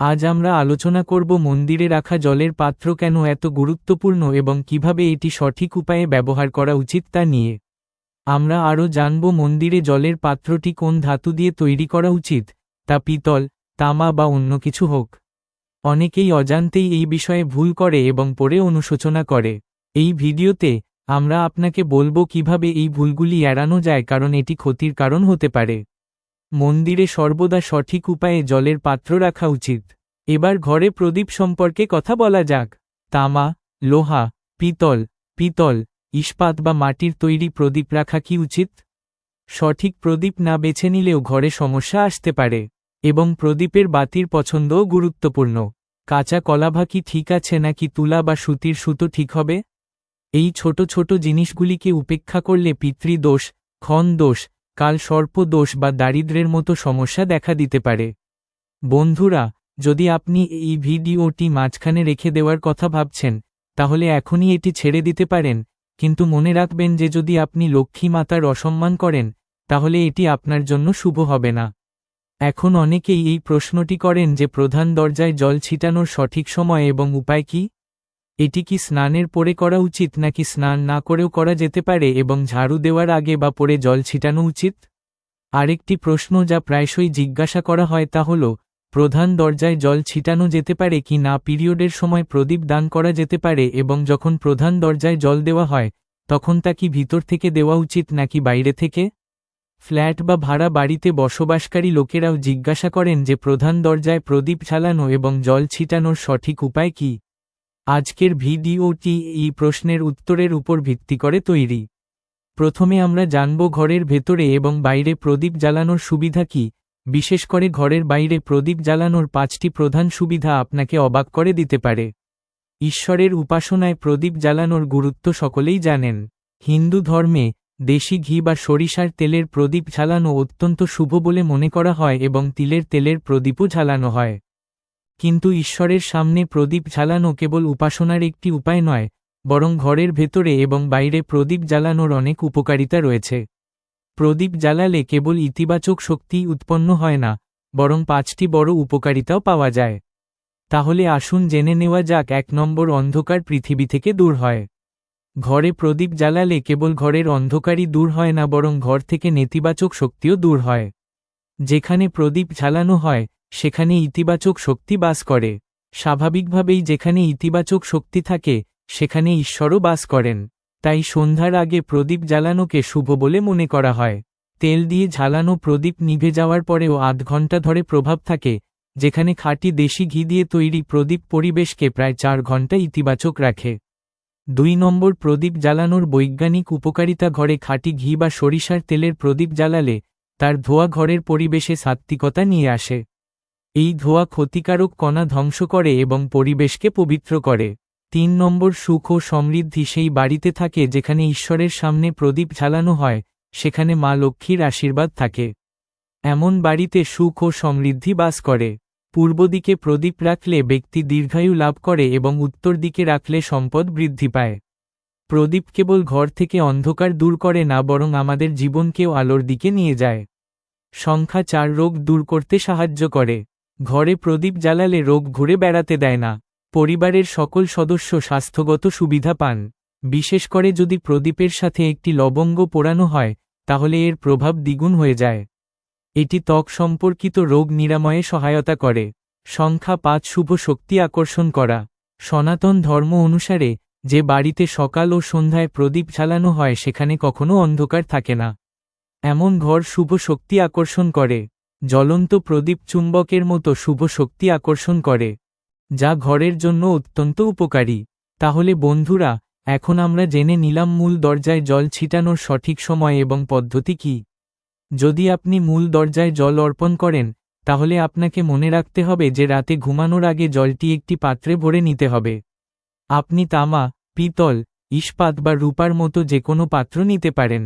আজ আমরা আলোচনা করব মন্দিরে রাখা জলের পাত্র কেন এত গুরুত্বপূর্ণ এবং কীভাবে এটি সঠিক উপায়ে ব্যবহার করা উচিত তা নিয়ে। আমরা আরও জানব মন্দিরে জলের পাত্রটি কোন ধাতু দিয়ে তৈরি করা উচিত, তা পিতল, তামা বা অন্য কিছু হোক। অনেকেই অজান্তেই এই বিষয়ে ভুল করে এবং পরে অনুশোচনা করে। এই ভিডিওতে আমরা আপনাকে বলব কীভাবে এই ভুলগুলি এড়ানো যায় কারণ এটি ক্ষতির কারণ হতে পারে। মন্দিরে সর্বদা সঠিক উপায়ে জলের পাত্র রাখা উচিত। এবার ঘরে প্রদীপ সম্পর্কে কথা বলা যাক। তামা, লোহা, পিতল পিতল, ইস্পাত বা মাটির তৈরি প্রদীপ রাখা কি উচিত? সঠিক প্রদীপ না বেছে নিলেও ঘরে সমস্যা আসতে পারে এবং প্রদীপের বাতির পছন্দও গুরুত্বপূর্ণ। কাঁচা কলাভা কি ঠিক আছে নাকি তুলা বা সুতির সুতো ঠিক হবে? এই ছোট ছোট জিনিসগুলিকে উপেক্ষা করলে পিতৃদোষ, ক্ষণ দোষ কাল সর্পদোষ বা দারিদ্র্যের মতো সমস্যা দেখা দিতে পারে। বন্ধুরা, যদি আপনি এই ভিডিওটি মাঝখানে রেখে দেওয়ার কথা ভাবছেন, তাহলে এখনই এটি ছেড়ে দিতে পারেন, কিন্তু মনে রাখবেন যে যদি আপনি লক্ষ্মী মাতার অসম্মান করেন, তাহলে এটি আপনার জন্য শুভ হবে না। এখন অনেকেই এই প্রশ্নটি করেন যে প্রধান দরজায় জল ছিটানোর সঠিক সময় এবং উপায় কি? এটি কি স্নানের পরে করা উচিত নাকি স্নান না করেও করা যেতে পারে এবং ঝাড়ু দেওয়ার আগে বা পরে জল ছিটানো উচিত? আরেকটি প্রশ্ন যা প্রায়শই জিজ্ঞাসা করা হয় তা হল, প্রধান দরজায় জল ছিটানো যেতে পারে কি না? পিরিয়ডের সময় প্রদীপ দান করা যেতে পারে এবং যখন প্রধান দরজায় জল দেওয়া হয়, তখন তা কি ভিতর থেকে দেওয়া উচিত নাকি বাইরে থেকে? ফ্ল্যাট বা ভাড়া বাড়িতে বসবাসকারী লোকেরাও জিজ্ঞাসা করেন যে প্রধান দরজায় প্রদীপ ঝালানো এবং জল ছিটানোর সঠিক উপায় কি? আজকের ভিডিওটি এই প্রশ্নের উত্তরের উপর ভিত্তি করে তৈরি। প্রথমে আমরা জানব ঘরের ভেতরে এবং বাইরে প্রদীপ জ্বালানোর সুবিধা কি। বিশেষ করে ঘরের বাইরে প্রদীপ জ্বালানোর পাঁচটি প্রধান সুবিধা আপনাকে অবাক করে দিতে পারে। ঈশ্বরের উপাসনায় প্রদীপ জ্বালানোর গুরুত্ব সকলেই জানেন। হিন্দু ধর্মে দেশি ঘি বা সরিষার তেলের প্রদীপ ঝালানো অত্যন্ত শুভ বলে মনে করা হয় এবং তিলের তেলের প্রদীপও ঝালানো হয়। কিন্তু ঈশ্বরের সামনে প্রদীপ ঝালানো কেবল উপাসনার একটি উপায় নয়, বরং ঘরের ভেতরে এবং বাইরে প্রদীপ জ্বালানোর অনেক উপকারিতা রয়েছে। প্রদীপ জ্বালালে কেবল ইতিবাচক শক্তি উৎপন্ন হয় না, বরং পাঁচটি বড় উপকারিতাও পাওয়া যায়। তাহলে আসুন জেনে নেওয়া যাক এক নম্বর অন্ধকার পৃথিবী থেকে দূর হয়। ঘরে প্রদীপ জ্বালালে কেবল ঘরের অন্ধকারই দূর হয় না, বরং ঘর থেকে নেতিবাচক শক্তিও দূর হয়। যেখানে প্রদীপ ঝালানো হয় সেখানে ইতিবাচক শক্তি বাস করে। স্বাভাবিকভাবেই যেখানে ইতিবাচক শক্তি থাকে, সেখানে ঈশ্বরও বাস করেন। তাই সন্ধ্যার আগে প্রদীপ জ্বালানোকে শুভ বলে মনে করা হয়। তেল দিয়ে ঝালানো প্রদীপ নিভে যাওয়ার পরেও আধ ঘণ্টা ধরে প্রভাব থাকে, যেখানে খাঁটি দেশি ঘি দিয়ে তৈরি প্রদীপ পরিবেশকে প্রায় চার ঘণ্টা ইতিবাচক রাখে। দুই নম্বর প্রদীপ জ্বালানোর বৈজ্ঞানিক উপকারিতা ঘরে খাঁটি ঘি বা সরিষার তেলের প্রদীপ জ্বালালে, তার ধোয়া ঘরের পরিবেশে সাত্ত্বিকতা নিয়ে আসে। এই ধোয়া ক্ষতিকারক কণা ধ্বংস করে এবং পরিবেশকে পবিত্র করে। তিন নম্বর, সুখ ও সমৃদ্ধি সেই বাড়িতে থাকে যেখানে ঈশ্বরের সামনে প্রদীপ ঝালানো হয়, সেখানে মা লক্ষ্মীর আশীর্বাদ থাকে। এমন বাড়িতে সুখ ও সমৃদ্ধি বাস করে। পূর্ব দিকে প্রদীপ রাখলে ব্যক্তি দীর্ঘায়ু লাভ করে এবং উত্তর দিকে রাখলে সম্পদ বৃদ্ধি পায়। প্রদীপ কেবল ঘর থেকে অন্ধকার দূর করে না বরং আমাদের জীবনকেও আলোর দিকে নিয়ে যায়। সংখ্যা চার, রোগ দূর করতে সাহায্য করে। ঘরে প্রদীপ জ্বালালে রোগ ঘুরে বেড়াতে দেয় না। পরিবারের সকল সদস্য স্বাস্থ্যগত সুবিধা পান। বিশেষ করে যদি প্রদীপের সাথে একটি লবঙ্গ পোড়ানো হয়, তাহলে এর প্রভাব দ্বিগুণ হয়ে যায়। এটি ত্বক সম্পর্কিত রোগ নিরাময়ে সহায়তা করে। সংখ্যা পাঁচ শুভ শক্তি আকর্ষণ করা। সনাতন ধর্ম অনুসারে, যে বাড়িতে সকাল ও সন্ধ্যায় প্রদীপ ঝালানো হয়, সেখানে কখনো অন্ধকার থাকে না। এমন ঘর শুভ শক্তি আকর্ষণ করে। জ্বলন্ত প্রদীপ চুম্বকের মতো শুভ শক্তি আকর্ষণ করে, যা ঘরের জন্য অত্যন্ত উপকারী। তাহলে বন্ধুরা, এখন আমরা জেনে নিলাম মূল দরজায় জল ছিটানোর সঠিক সময় এবং পদ্ধতি কি। যদি আপনি মূল দরজায় জল অর্পণ করেন, তাহলে আপনাকে মনে রাখতে হবে যে রাতে ঘুমানোর আগে জলটি একটি পাত্রে ভরে নিতে হবে। আপনি তামা, পিতল, ইস্পাত বা রূপার মতো যে কোনো পাত্র নিতে পারেন।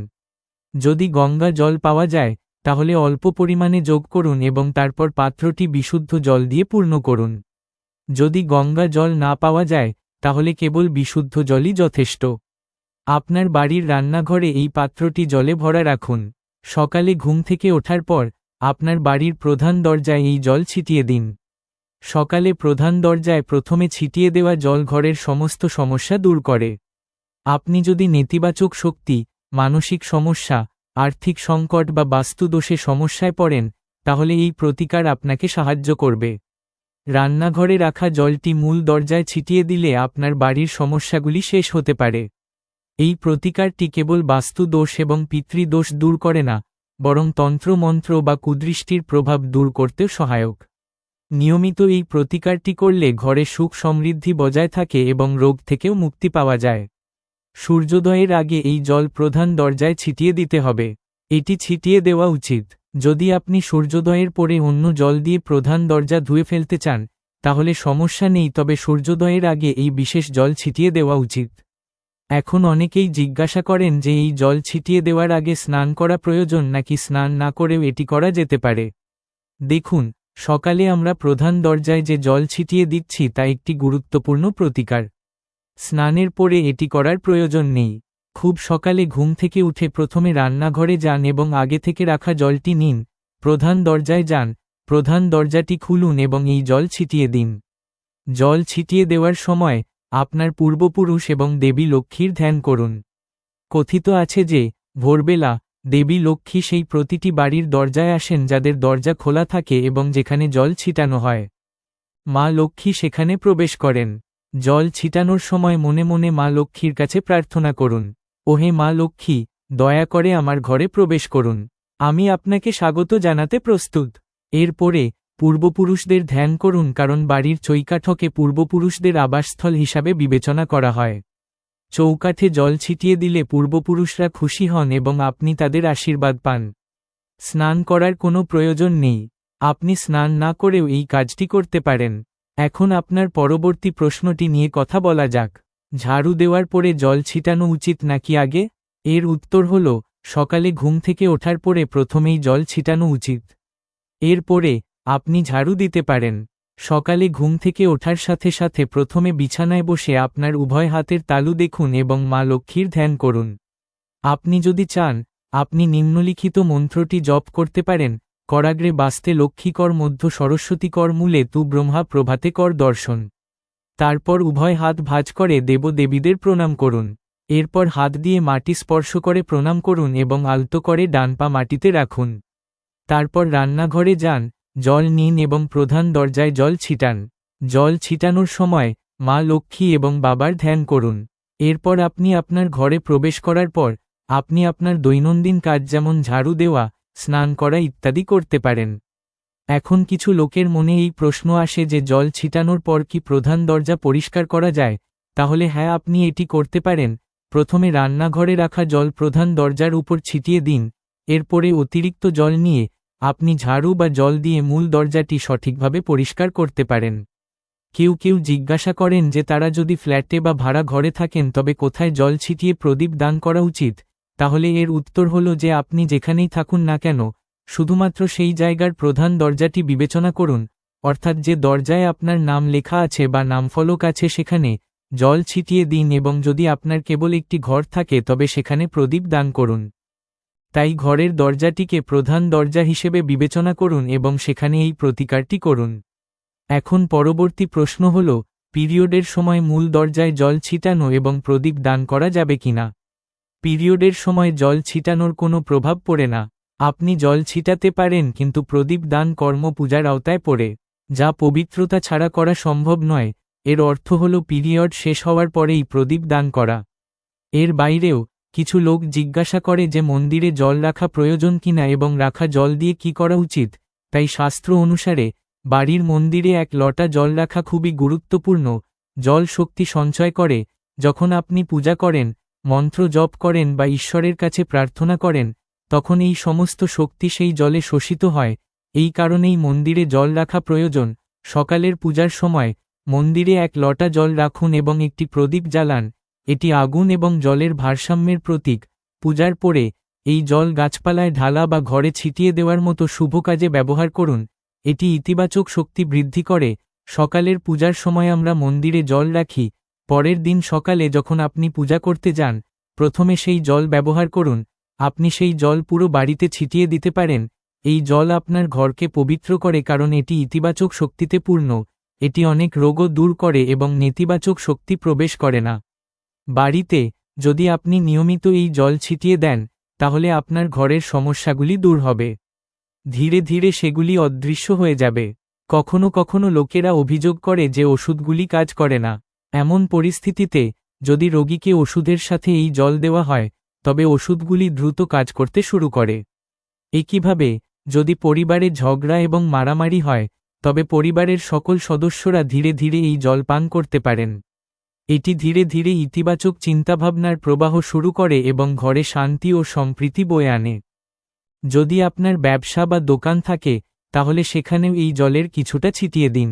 যদি গঙ্গা জল পাওয়া যায় তাহলে অল্প পরিমাণে যোগ করুন এবং তারপর পাত্রটি বিশুদ্ধ জল দিয়ে পূর্ণ করুন। যদি গঙ্গা জল না পাওয়া যায়, তাহলে কেবল বিশুদ্ধ জলই যথেষ্ট। আপনার বাড়ির রান্নাঘরে এই পাত্রটি জলে ভরা রাখুন। সকালে ঘুম থেকে ওঠার পর, আপনার বাড়ির প্রধান দরজায় এই জল ছিটিয়ে দিন। সকালে প্রধান দরজায় প্রথমে ছিটিয়ে দেওয়া জল ঘরের সমস্ত সমস্যা দূর করে। আপনি যদি নেতিবাচক শক্তি, মানসিক সমস্যা আর্থিক সংকট বা বাস্তুদোষে সমস্যায় পড়েন, তাহলে এই প্রতিকার আপনাকে সাহায্য করবে। রান্নাঘরে রাখা জলটি মূল দরজায় ছিটিয়ে দিলে আপনার বাড়ির সমস্যাগুলি শেষ হতে পারে। এই প্রতিকারটি কেবল বাস্তু দোষ এবং পিতৃদোষ দূর করে না, বরং তন্ত্রমন্ত্র বা কুদৃষ্টির প্রভাব দূর করতে সহায়ক। নিয়মিত এই প্রতিকারটি করলে ঘরে সুখ সমৃদ্ধি বজায় থাকে এবং রোগ থেকেও মুক্তি পাওয়া যায়। সূর্যোদয়ের আগে এই জল প্রধান দরজায় ছিটিয়ে দিতে হবে। এটি ছিটিয়ে দেওয়া উচিত। যদি আপনি সূর্যোদয়ের পরে অন্য জল দিয়ে প্রধান দরজা ধুয়ে ফেলতে চান, তাহলে সমস্যা নেই, তবে সূর্যোদয়ের আগে এই বিশেষ জল ছিটিয়ে দেওয়া উচিত। এখন অনেকেই জিজ্ঞাসা করেন যে এই জল ছিটিয়ে দেওয়ার আগে স্নান করা প্রয়োজন নাকি স্নান না করেও এটি করা যেতে পারে? দেখুন, সকালে আমরা প্রধান দরজায় যে জল ছিটিয়ে দিচ্ছি তা একটি গুরুত্বপূর্ণ প্রতিকার। স্নানের পরে এটি করার প্রয়োজন নেই। খুব সকালে ঘুম থেকে উঠে প্রথমে রান্নাঘরে যান এবং আগে থেকে রাখা জলটি নিন। প্রধান দরজায় যান। প্রধান দরজাটি খুলুন এবং এই জল ছিটিয়ে দিন। জল ছিটিয়ে দেওয়ার সময় আপনার পূর্বপুরুষ এবং দেবী লক্ষ্মীর ধ্যান করুন। কথিত আছে যে, ভোরবেলা দেবী লক্ষ্মী সেই প্রতিটি বাড়ির দরজায় আসেন যাদের দরজা খোলা থাকে এবং যেখানে জল ছিটানো হয়। মা লক্ষ্মী সেখানে প্রবেশ করেন। জল ছিটানোর সময় মনে মনে মা লক্ষ্মীর কাছে প্রার্থনা করুন। ওহে মা লক্ষ্মী, দয়া করে আমার ঘরে প্রবেশ করুন। আমি আপনাকে স্বাগত জানাতে প্রস্তুত। এরপরে পূর্বপুরুষদের ধ্যান করুন কারণ বাড়ির চৈকাঠকে পূর্বপুরুষদের আবাসস্থল হিসাবে বিবেচনা করা হয়। চৌকাঠে জল ছিটিয়ে দিলে পূর্বপুরুষরা খুশি হন এবং আপনি তাদের আশীর্বাদ পান। স্নান করার কোনো প্রয়োজন নেই। আপনি স্নান না করেও এই কাজটি করতে পারেন। এখন আপনার পরবর্তী প্রশ্নটি নিয়ে কথা বলা যাক। ঝাড়ু দেওয়ার পরে জল ছিটানো উচিত নাকি আগে? এর উত্তর হল, সকালে ঘুম থেকে ওঠার পরে প্রথমেই জল ছিটানো উচিত। এরপরে, আপনি ঝাড়ু দিতে পারেন। সকালে ঘুম থেকে ওঠার সাথে সাথে প্রথমে বিছানায় বসে আপনার উভয় হাতের তালু দেখুন এবং মা লক্ষ্মীর ধ্যান করুন। আপনি যদি চান, আপনি নিম্নলিখিত মন্ত্রটি জপ করতে পারেন করাগ্রে বাস্তে লক্ষ্মীকর মধ্য সরস্বতীকর মূলে তু ব্রহ্মা প্রভাতে কর দর্শন। তারপর উভয় হাত ভাজ করে দেবদেবীদের প্রণাম করুন। এরপর হাত দিয়ে মাটি স্পর্শ করে প্রণাম করুন এবং আলতো করে ডান পা মাটিতে রাখুন। তারপর রান্নাঘরে যান, জল নিন এবং প্রধান দরজায় জল ছিটান। জল ছিটানোর সময় মা লক্ষ্মী এবং বাবার ধ্যান করুন। এরপর আপনি আপনার ঘরে প্রবেশ করার পর, আপনি আপনার দৈনন্দিন কাজ যেমন ঝাড়ু দেওয়া স্নান করা ইত্যাদি করতে পারেন। এখন কিছু লোকের মনে এই প্রশ্ন আসে যে জল ছিটানোর পর কি প্রধান দরজা পরিষ্কার করা যায়? তাহলে হ্যাঁ আপনি এটি করতে পারেন। প্রথমে রান্নাঘরে রাখা জল প্রধান দরজার উপর ছিটিয়ে দিন। এরপরে অতিরিক্ত জল নিয়ে আপনি ঝাড়ু বা জল দিয়ে মূল দরজাটি সঠিকভাবে পরিষ্কার করতে পারেন। কেউ কেউ জিজ্ঞাসা করেন যে তারা যদি ফ্ল্যাটে বা ভাড়া ঘরে থাকেন তবে কোথায় জল ছিটিয়ে প্রদীপ দান করা উচিত? তাহলে এর উত্তর হল যে আপনি যেখানেই থাকুন না কেন, শুধুমাত্র সেই জায়গার প্রধান দরজাটি বিবেচনা করুন, অর্থাৎ যে দরজায় আপনার নাম লেখা আছে বা নামফলক আছে সেখানে জল ছিটিয়ে দিন এবং যদি আপনার কেবল একটি ঘর থাকে তবে সেখানে প্রদীপ দান করুন। তাই ঘরের দরজাটিকে প্রধান দরজা হিসেবে বিবেচনা করুন এবং সেখানে এই প্রতিকারটি করুন। এখন পরবর্তী প্রশ্ন হল, পিরিয়ডের সময় মূল দরজায় জল ছিটানো এবং প্রদীপ দান করা যাবে কিনা? পিরিয়ডের সময় জল ছিটানোর কোনো প্রভাব পড়ে না। আপনি জল ছিটাতে পারেন কিন্তু প্রদীপ দান কর্ম পূজার আওতায় পড়ে, যা পবিত্রতা ছাড়া করা সম্ভব নয়। এর অর্থ হল পিরিয়ড শেষ হওয়ার পরেই প্রদীপ দান করা। এর বাইরেও, কিছু লোক জিজ্ঞাসা করে যে মন্দিরে জল রাখা প্রয়োজন কিনা এবং রাখা জল দিয়ে কি করা উচিত। তাই শাস্ত্র অনুসারে, বাড়ির মন্দিরে এক লটা জল রাখা খুবই গুরুত্বপূর্ণ। জল শক্তি সঞ্চয় করে, যখন আপনি পূজা করেন মন্ত্র জপ করেন বা ঈশ্বরের কাছে প্রার্থনা করেন, তখন এই সমস্ত শক্তি সেই জলে শোষিত হয়। এই কারণেই মন্দিরে জল রাখা প্রয়োজন। সকালের পূজার সময় মন্দিরে এক লটা জল রাখুন এবং একটি প্রদীপ জ্বালান। এটি আগুন এবং জলের ভারসাম্যের প্রতীক। পূজার পরে এই জল গাছপালায় ঢালা বা ঘরে ছিটিয়ে দেওয়ার মতো শুভ কাজে ব্যবহার করুন। এটি ইতিবাচক শক্তি বৃদ্ধি করে। সকালের পূজার সময় আমরা মন্দিরে জল রাখি। পরের দিন সকালে যখন আপনি পূজা করতে যান, প্রথমে সেই জল ব্যবহার করুন, আপনি সেই জল পুরো বাড়িতে ছিটিয়ে দিতে পারেন, এই জল আপনার ঘরকে পবিত্র করে কারণ এটি ইতিবাচক শক্তিতে পূর্ণ, এটি অনেক রোগও দূর করে এবং নেতিবাচক শক্তি প্রবেশ করে না। বাড়িতে, যদি আপনি নিয়মিত এই জল ছিটিয়ে দেন, তাহলে আপনার ঘরের সমস্যাগুলি দূর হবে। ধীরে ধীরে সেগুলি অদৃশ্য হয়ে যাবে। কখনো কখনো লোকেরা অভিযোগ করে যে ওষুধগুলি কাজ করে না। এমন পরিস্থিতিতে, যদি রোগীকে ওষুধের সাথে এই জল দেওয়া হয়, তবে ওষুধগুলি দ্রুত কাজ করতে শুরু করে। একইভাবে, যদি পরিবারে ঝগড়া এবং মারামারি হয়, তবে পরিবারের সকল সদস্যরা ধীরে ধীরে এই জল পান করতে পারেন। এটি ধীরে ধীরে ইতিবাচক চিন্তাভাবনার প্রবাহ শুরু করে এবং ঘরে শান্তি ও সম্প্রীতি বয়ে আনে। যদি আপনার ব্যবসা বা দোকান থাকে, তাহলে সেখানেও এই জলের কিছুটা ছিটিয়ে দিন।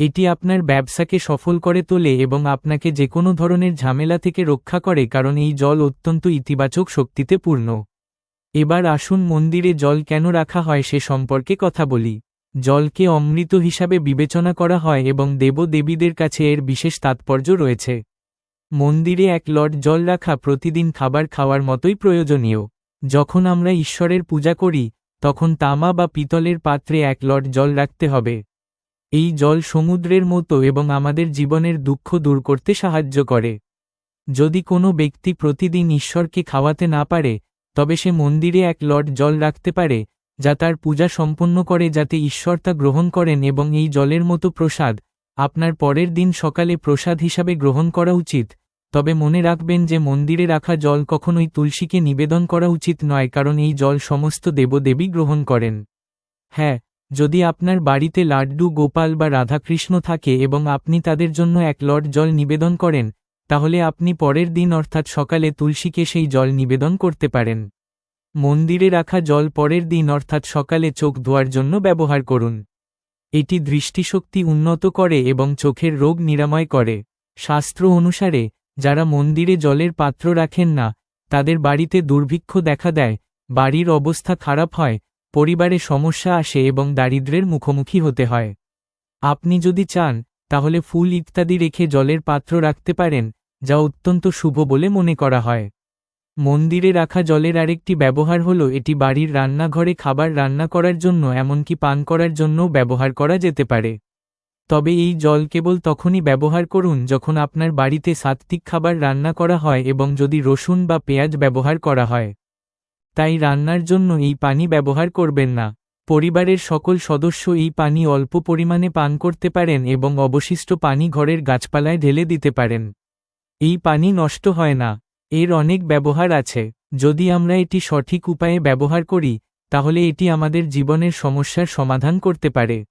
এটি আপনার ব্যবসাকে সফল করে তোলে এবং আপনাকে যে কোনো ধরনের ঝামেলা থেকে রক্ষা করে কারণ এই জল অত্যন্ত ইতিবাচক শক্তিতে পূর্ণ। এবার আসুন মন্দিরে জল কেন রাখা হয় সে সম্পর্কে কথা বলি। জলকে অমৃত হিসাবে বিবেচনা করা হয় এবং দেবদেবীদের কাছে এর বিশেষ তাৎপর্য রয়েছে। মন্দিরে এক লট জল রাখা প্রতিদিন খাবার খাওয়ার মতোই প্রয়োজনীয়। যখন আমরা ঈশ্বরের পূজা করি, তখন তামা বা পিতলের পাত্রে এক লট জল রাখতে হবে। এই জল সমুদ্রের মতো এবং আমাদের জীবনের দুঃখ দূর করতে সাহায্য করে। যদি কোনো ব্যক্তি প্রতিদিন ঈশ্বরকে খাওয়াতে না পারে, তবে সে মন্দিরে এক লট জল রাখতে পারে, যা তার পূজা সম্পন্ন করে যাতে ঈশ্বর তা গ্রহণ করেন এবং এই জলের মতো প্রসাদ আপনার পরের দিন সকালে প্রসাদ হিসাবে গ্রহণ করা উচিত। তবে মনে রাখবেন যে মন্দিরে রাখা জল কখনোই তুলসীকে নিবেদন করা উচিত নয়, কারণ এই জল সমস্ত দেবদেবী গ্রহণ করেন। হ্যাঁ যদি আপনার বাড়িতে লাড্ডু, গোপাল বা রাধাকৃষ্ণ থাকে এবং আপনি তাদের জন্য এক লট জল নিবেদন করেন, তাহলে আপনি পরের দিন অর্থাৎ সকালে তুলসীকে সেই জল নিবেদন করতে পারেন। মন্দিরে রাখা জল পরের দিন অর্থাৎ সকালে চোখ ধোয়ার জন্য ব্যবহার করুন। এটি দৃষ্টিশক্তি উন্নত করে এবং চোখের রোগ নিরাময় করে। শাস্ত্র অনুসারে, যারা মন্দিরে জলের পাত্র রাখেন না, তাদের বাড়িতে দুর্ভিক্ষ দেখা দেয়, বাড়ির অবস্থা খারাপ হয় পরিবারে সমস্যা আসে এবং দারিদ্রের মুখোমুখি হতে হয়। আপনি যদি চান, তাহলে ফুল ইত্যাদি রেখে জলের পাত্র রাখতে পারেন, যা অত্যন্ত শুভ বলে মনে করা হয়। মন্দিরে রাখা জলের আরেকটি ব্যবহার হল এটি বাড়ির রান্নাঘরে খাবার রান্না করার জন্য এমনকি পান করার জন্যও ব্যবহার করা যেতে পারে। তবে এই জল কেবল তখনই ব্যবহার করুন যখন আপনার বাড়িতে সাত্ত্বিক খাবার রান্না করা হয় এবং যদি রসুন বা পেঁয়াজ ব্যবহার করা হয়। তাই রান্নার জন্য এই পানি ব্যবহার করবেন না। পরিবারের সকল সদস্য এই পানি অল্প পরিমাণে পান করতে পারেন এবং অবশিষ্ট পানি ঘরের গাছপালায় ঢেলে দিতে পারেন। এই পানি নষ্ট হয় না। এর অনেক ব্যবহার আছে। যদি আমরা এটি সঠিক উপায়ে ব্যবহার করি, তাহলে এটি আমাদের জীবনের সমস্যার সমাধান করতে পারে।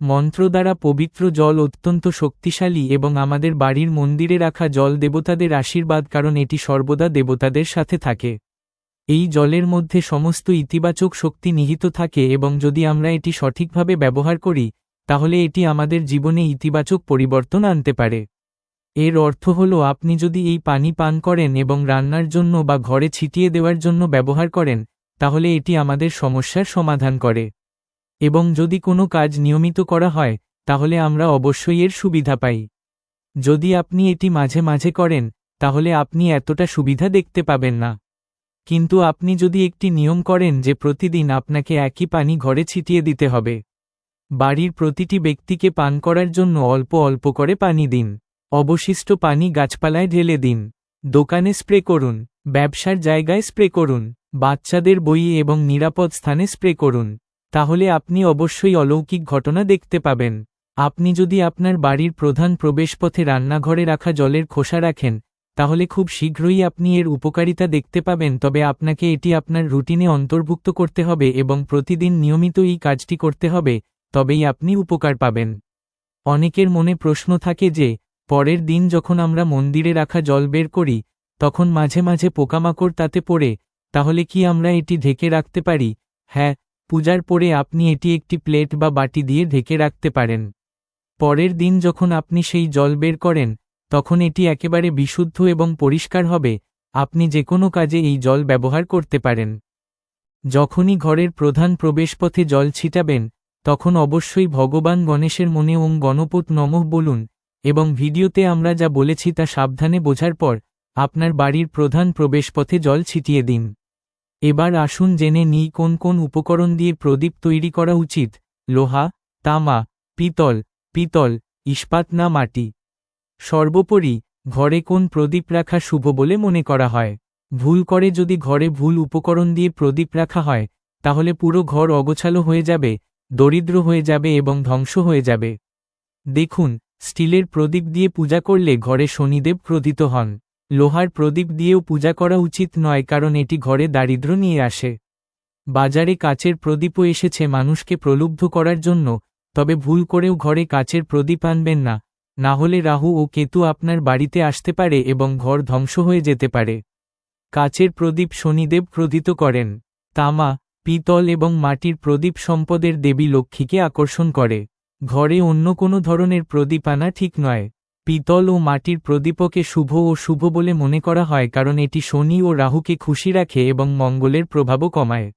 মন্ত্র দ্বারা পবিত্র জল অত্যন্ত শক্তিশালী এবং আমাদের বাড়ির মন্দিরে রাখা জল দেবতাদের আশীর্বাদ কারণ এটি সর্বদা দেবতাদের সাথে থাকে। এই জলের মধ্যে সমস্ত ইতিবাচক শক্তি নিহিত থাকে এবং যদি আমরা এটি সঠিকভাবে ব্যবহার করি, তাহলে এটি আমাদের জীবনে ইতিবাচক পরিবর্তন আনতে পারে। এর অর্থ হল আপনি যদি এই পানি পান করেন এবং রান্নার জন্য বা ঘরে ছিটিয়ে দেওয়ার জন্য ব্যবহার করেন, তাহলে এটি আমাদের সমস্যার সমাধান করে। এবং যদি কোনো কাজ নিয়মিত করা হয়, তাহলে আমরা অবশ্যই এর সুবিধা পাই। যদি আপনি এটি মাঝে মাঝে করেন, তাহলে আপনি এতটা সুবিধা দেখতে পাবেন না। কিন্তু আপনি যদি একটি নিয়ম করেন যে প্রতিদিন আপনাকে একই পানি ঘরে ছিটিয়ে দিতে হবে, বাড়ির প্রতিটি ব্যক্তিকে পান করার জন্য অল্প অল্প করে পানি দিন, অবশিষ্ট পানি গাছপালায় ঢেলে দিন, দোকানে স্প্রে করুন, ব্যবসার জায়গায় স্প্রে করুন, বাচ্চাদের বইয়ে এবং নিরাপদ স্থানে স্প্রে করুন, তাহলে আপনি অবশ্যই অলৌকিক ঘটনা দেখতে পাবেন। আপনি যদি আপনার বাড়ির প্রধান প্রবেশপথে রান্নাঘরে রাখা জলের খোসা রাখেন তাহলে খুব শীঘ্রই আপনি এর উপকারিতা দেখতে পাবেন, তবে আপনাকে এটি আপনার রুটিনে অন্তর্ভুক্ত করতে হবে এবং প্রতিদিন নিয়মিত এই কাজটি করতে হবে, তবেই আপনি উপকার পাবেন। অনেকের মনে প্রশ্ন থাকে যে, পরের দিন যখন আমরা মন্দিরে রাখা জল বের করি, তখন মাঝে মাঝে পোকামাকড় তাতে পড়ে, তাহলে কি আমরা এটি ঢেকে রাখতে পারি? হ্যাঁ পূজার পরে আপনি এটি একটি প্লেট বা বাটি দিয়ে ঢেকে রাখতে পারেন। পরের দিন যখন আপনি সেই জল বের করেন তখন এটি একেবারে বিশুদ্ধ এবং পরিষ্কার হবে, আপনি যে কোনো কাজে এই জল ব্যবহার করতে পারেন। যখনই ঘরের প্রধান প্রবেশপথে জল ছিটাবেন, তখন অবশ্যই ভগবান গণেশের মনে ওম গণপত নমঃ বলুন, এবং ভিডিওতে আমরা যা বলেছি তা সাবধানে বোঝার পর, আপনার বাড়ির প্রধান প্রবেশপথে জল ছিটিয়ে দিন। এবার আসুন জেনে নিই কোন কোন উপকরণ দিয়ে প্রদীপ তৈরি করা উচিত, লোহা, তামা, পিতল পিতল, ইস্পাত না মাটি। সর্বোপরি, ঘরে কোন প্রদীপ রাখা শুভ বলে মনে করা হয়। ভুল করে যদি ঘরে ভুল উপকরণ দিয়ে প্রদীপ রাখা হয়, তাহলে পুরো ঘর অগোছালো হয়ে যাবে, দরিদ্র হয়ে যাবে এবং ধ্বংস হয়ে যাবে। দেখুন, স্টিলের প্রদীপ দিয়ে পূজা করলে ঘরে শনিদেব ক্রোধিত হন। লোহার প্রদীপ দিয়েও পূজা করা উচিত নয় কারণ এটি ঘরে দারিদ্র নিয়ে আসে। বাজারে কাচের প্রদীপও এসেছে মানুষকে প্রলুব্ধ করার জন্য, তবে ভুল করেও ঘরে কাচের প্রদীপ আনবেন না। না হলে রাহু ও কেতু আপনার বাড়িতে আসতে পারে এবং ঘর ধ্বংস হয়ে যেতে পারে। কাচের প্রদীপ শনিদেব ক্রোধিত করেন। তামা, পিতল এবং মাটির প্রদীপ সম্পদের দেবী লক্ষ্মীকে আকর্ষণ করে। ঘরে অন্য কোনো ধরনের প্রদীপ আনা ঠিক নয়। পিতল ও মাটির প্রদীপকে শুভ ও শুভ বলে মনে করা হয় কারণ এটি শনি ও রাহুকে খুশি রাখে এবং মঙ্গলের প্রভাবও কমায়।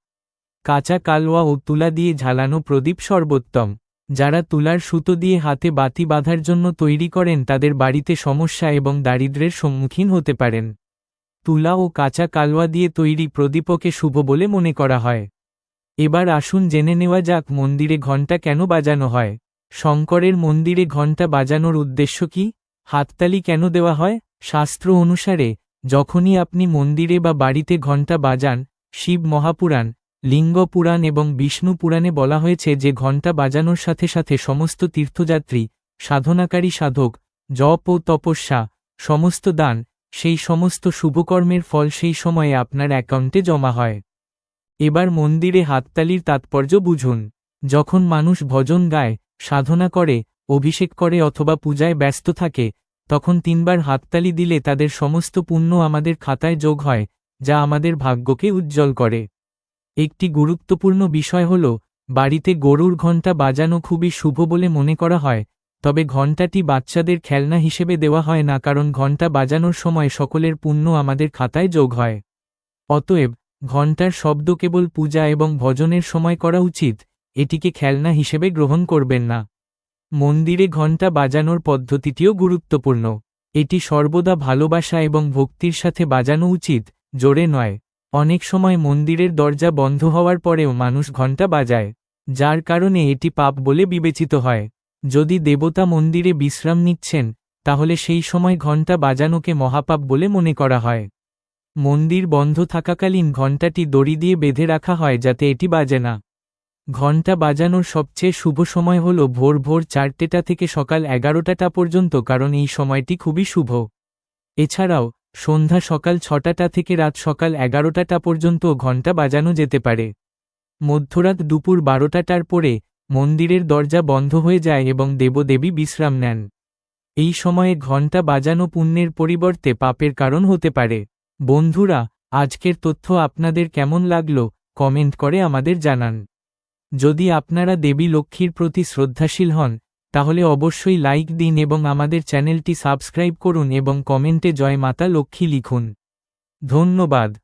কাঁচা কালোয়া ও তুলা দিয়ে ঝালানো প্রদীপ সর্বোত্তম। যারা তুলার সুতো দিয়ে হাতে বাতি বাঁধার জন্য তৈরি করেন তাদের বাড়িতে সমস্যা এবং দারিদ্র্যের সম্মুখীন হতে পারেন। তুলা ও কাঁচা কালোয়া দিয়ে তৈরি প্রদীপকে শুভ বলে মনে করা হয়। এবার আসুন জেনে নেওয়া যাক মন্দিরে ঘণ্টা কেন বাজানো হয়। শঙ্করের মন্দিরে ঘণ্টা বাজানোর উদ্দেশ্য কি? হাততালি কেন দেওয়া হয়? শাস্ত্র অনুসারে, যখনই আপনি মন্দিরে বা বাড়িতে ঘণ্টা বাজান, শিব মহাপুরাণ লিঙ্গ পুরাণ এবং বিষ্ণু পুরাণে বলা হয়েছে যে ঘণ্টা বাজানোর সাথে সাথে সমস্ত তীর্থযাত্রী, সাধনাকারী সাধক, জপ ও তপস্যা, সমস্ত দান, সেই সমস্ত শুভকর্মের ফল সেই সময়ে আপনার অ্যাকাউন্টে জমা হয়। এবার মন্দিরে হাততালির তাৎপর্য বুঝুন। যখন মানুষ ভজন গায়, সাধনা করে, অভিষেক করে অথবা পূজায় ব্যস্ত থাকে, তখন তিনবার হাততালি দিলে তাদের সমস্ত পুণ্য আমাদের খাতায় যোগ হয়, যা আমাদের ভাগ্যকে উজ্জ্বল করে। একটি গুরুত্বপূর্ণ বিষয় হল, বাড়িতে গরুর ঘণ্টা বাজানো খুবই শুভ বলে মনে করা হয়, তবে ঘণ্টাটি বাচ্চাদের খেলনা হিসেবে দেওয়া হয় না কারণ ঘণ্টা বাজানোর সময় সকলের পুণ্য আমাদের খাতায় যোগ হয়। অতএব, ঘণ্টার শব্দ কেবল পূজা এবং ভজনের সময় করা উচিত, এটিকে খেলনা হিসেবে গ্রহণ করবেন না। মন্দিরে ঘণ্টা বাজানোর পদ্ধতিটিও গুরুত্বপূর্ণ। এটি সর্বদা ভালোবাসা এবং ভক্তির সাথে বাজানো উচিত, জোরে নয়। অনেক সময় মন্দিরের দরজা বন্ধ হওয়ার পরেও মানুষ ঘণ্টা বাজায়, যার কারণে এটি পাপ বলে বিবেচিত হয়। যদি দেবতা মন্দিরে বিশ্রাম নিচ্ছেন, তাহলে সেই সময় ঘণ্টা বাজানোকে মহাপাপ বলে মনে করা হয়। মন্দির বন্ধ থাকাকালীন ঘণ্টাটি দড়ি দিয়ে বেঁধে রাখা হয় যাতে এটি বাজে না। ঘণ্টা বাজানোর সবচেয়ে শুভ সময় হল ভোর ভোর চারটেটা থেকে সকাল এগারোটাটা পর্যন্ত, কারণ এই সময়টি খুবই শুভ। এছাড়াও সন্ধ্যা সকাল ছটাটা থেকে রাত সকাল এগারোটাটা পর্যন্ত ঘণ্টা বাজানো যেতে পারে। মধ্যরাত দুপুর বারোটাটার পরে মন্দিরের দরজা বন্ধ হয়ে যায় এবং দেবদেবী বিশ্রাম নেন। এই সময়ে ঘণ্টা বাজানো পুণ্যের পরিবর্তে পাপের কারণ হতে পারে। বন্ধুরা, আজকের তথ্য আপনাদের কেমন লাগল, কমেন্ট করে আমাদের জানান। যদি আপনারা দেবী লক্ষ্মীর প্রতি শ্রদ্ধাশীল হন তাহলে অবশ্যই লাইক দিন এবং আমাদের চ্যানেলটি সাবস্ক্রাইব করুন এবং কমেন্টে জয় মাতা লক্ষ্মী লিখুন। ধন্যবাদ।